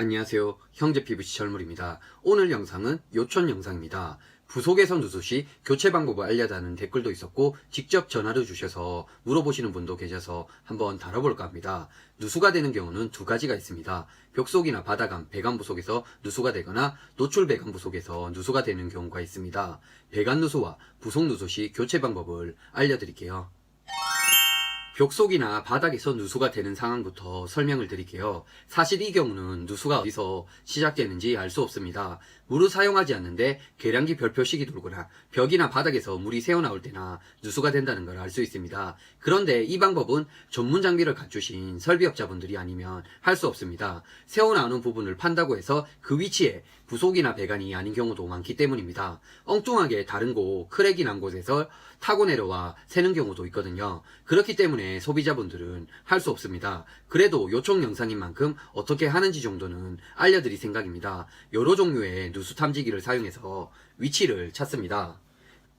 안녕하세요. 형제 PVC 철물입니다. 오늘 영상은 요촌 영상입니다. 부속에서 누수시 교체 방법을 알려다는 댓글도 있었고 직접 전화를 주셔서 물어보시는 분도 계셔서 한번 다뤄볼까 합니다. 누수가 되는 경우는 두 가지가 있습니다. 벽속이나 바닥암, 배관 부속에서 누수가 되거나 노출 배관 부속에서 누수가 되는 경우가 있습니다. 배관 누수와 부속 누수 시 교체 방법을 알려드릴게요. 벽속이나 바닥에서 누수가 되는 상황부터 설명을 드릴게요. 사실 이 경우는 누수가 어디서 시작되는지 알 수 없습니다. 물을 사용하지 않는데 계량기 별 표식이 돌거나 벽이나 바닥에서 물이 새어나올 때나 누수가 된다는 걸 알 수 있습니다. 그런데 이 방법은 전문 장비를 갖추신 설비업자분들이 아니면 할 수 없습니다. 새어나오는 부분을 판다고 해서 그 위치에 부속이나 배관이 아닌 경우도 많기 때문입니다. 엉뚱하게 다른 곳, 크랙이 난 곳에서 타고 내려와 새는 경우도 있거든요. 그렇기 때문에 소비자분들은 할 수 없습니다. 그래도 요청 영상인 만큼 어떻게 하는지 정도는 알려드릴 생각입니다. 여러 종류의 누수 탐지기를 사용해서 위치를 찾습니다.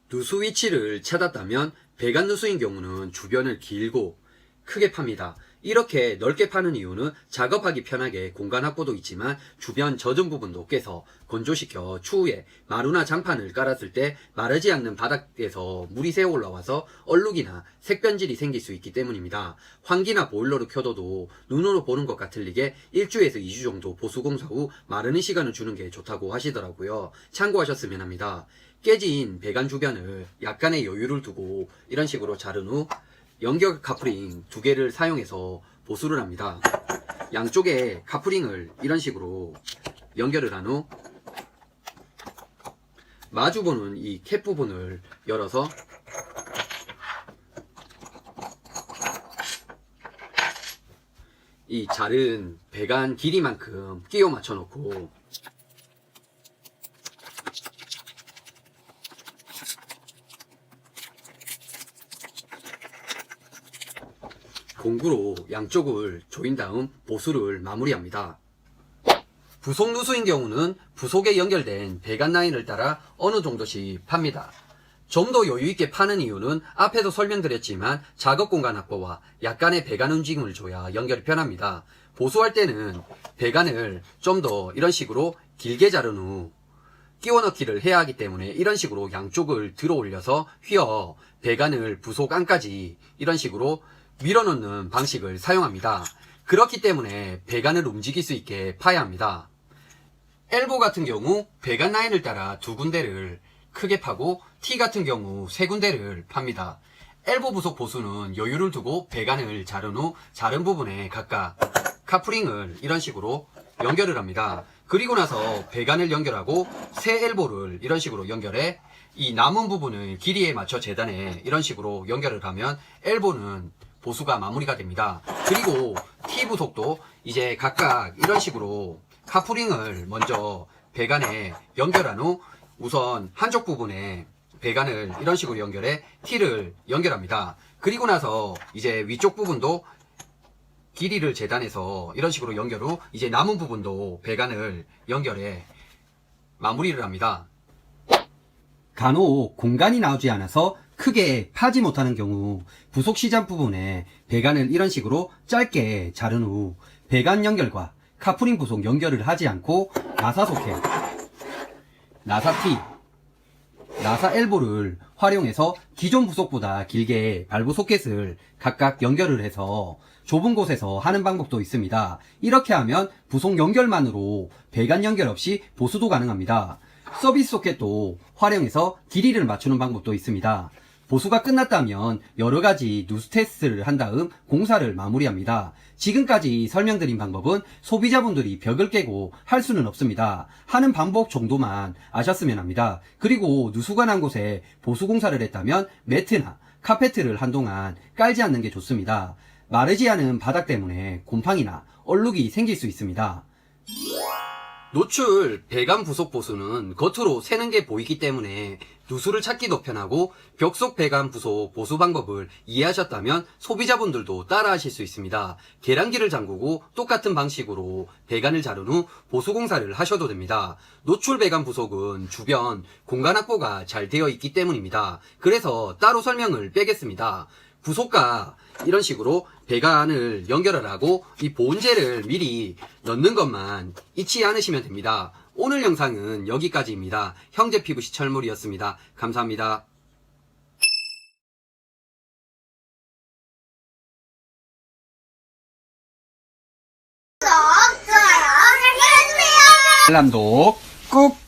누수 위치를 찾았다면 배관 누수인 경우는 주변을 길고 크게 팝니다. 이렇게 넓게 파는 이유는 작업하기 편하게 공간 확보도 있지만 주변 젖은 부분도 깨서 건조시켜 추후에 마루나 장판을 깔았을 때 마르지 않는 바닥에서 물이 새어 올라와서 얼룩이나 색변질이 생길 수 있기 때문입니다. 환기나 보일러를 켜둬도 눈으로 보는 것과 틀리게 1주에서 2주 정도 보수공사 후 마르는 시간을 주는 게 좋다고 하시더라고요. 참고하셨으면 합니다. 깨진 배관 주변을 약간의 여유를 두고 이런 식으로 자른 후 연결 카프링 두 개를 사용해서 보수를 합니다. 양쪽에 카프링을 이런 식으로 연결을 한 후 마주 보는 이 캡 부분을 열어서 이 자른 배관 길이만큼 끼워 맞춰 놓고 공구로 양쪽을 조인 다음 보수를 마무리합니다. 부속 누수인 경우는 부속에 연결된 배관 라인을 따라 어느 정도씩 팝니다. 좀 더 여유있게 파는 이유는 앞에도 설명드렸지만 작업 공간 확보와 약간의 배관 움직임을 줘야 연결이 편합니다. 보수할 때는 배관을 좀 더 이런 식으로 길게 자른 후 끼워 넣기를 해야 하기 때문에 이런 식으로 양쪽을 들어 올려서 휘어 배관을 부속 안까지 이런 식으로 밀어 넣는 방식을 사용합니다. 그렇기 때문에 배관을 움직일 수 있게 파야 합니다. 엘보 같은 경우 배관 라인을 따라 두 군데를 크게 파고 T 같은 경우 세 군데를 팝니다. 엘보 부속 보수는 여유를 두고 배관을 자른 후 자른 부분에 각각 카프링을 이런 식으로 연결을 합니다. 그리고 나서 배관을 연결하고 새 엘보를 이런 식으로 연결해 이 남은 부분을 길이에 맞춰 재단에 이런 식으로 연결을 하면 엘보는 보수가 마무리가 됩니다. 그리고 T 부속도 이제 각각 이런 식으로 카프링을 먼저 배관에 연결한 후 우선 한쪽 부분에 배관을 이런 식으로 연결해 T를 연결합니다. 그리고 나서 이제 위쪽 부분도 길이를 재단해서 이런 식으로 연결 후 이제 남은 부분도 배관을 연결해 마무리를 합니다. 간혹 공간이 나오지 않아서 크게 파지 못하는 경우 부속 시장 부분에 배관을 이런 식으로 짧게 자른 후 배관 연결과 카프링 부속 연결을 하지 않고 나사 소켓, 나사 T, 나사 엘보를 활용해서 기존 부속보다 길게 발부 소켓을 각각 연결을 해서 좁은 곳에서 하는 방법도 있습니다. 이렇게 하면 부속 연결만으로 배관 연결 없이 보수도 가능합니다. 서비스 소켓도 활용해서 길이를 맞추는 방법도 있습니다. 보수가 끝났다면 여러 가지 누수 테스트를 한 다음 공사를 마무리합니다. 지금까지 설명드린 방법은 소비자분들이 벽을 깨고 할 수는 없습니다. 하는 방법 정도만 아셨으면 합니다. 그리고 누수가 난 곳에 보수 공사를 했다면 매트나 카페트를 한동안 깔지 않는 게 좋습니다. 마르지 않은 바닥 때문에 곰팡이나 얼룩이 생길 수 있습니다. 노출 배관 부속 보수는 겉으로 새는 게 보이기 때문에 누수를 찾기도 편하고 벽 속 배관 부속 보수 방법을 이해하셨다면 소비자분들도 따라 하실 수 있습니다. 계량기를 잠그고 똑같은 방식으로 배관을 자른 후 보수 공사를 하셔도 됩니다. 노출 배관 부속은 주변 공간 확보가 잘 되어 있기 때문입니다. 그래서 따로 설명을 빼겠습니다. 부속과 이런 식으로 배관을 연결을 하고 이 보온재를 미리 넣는 것만 잊지 않으시면 됩니다. 오늘 영상은 여기까지입니다. 형제 PVC 철물이었습니다. 감사합니다. 알람도 꾹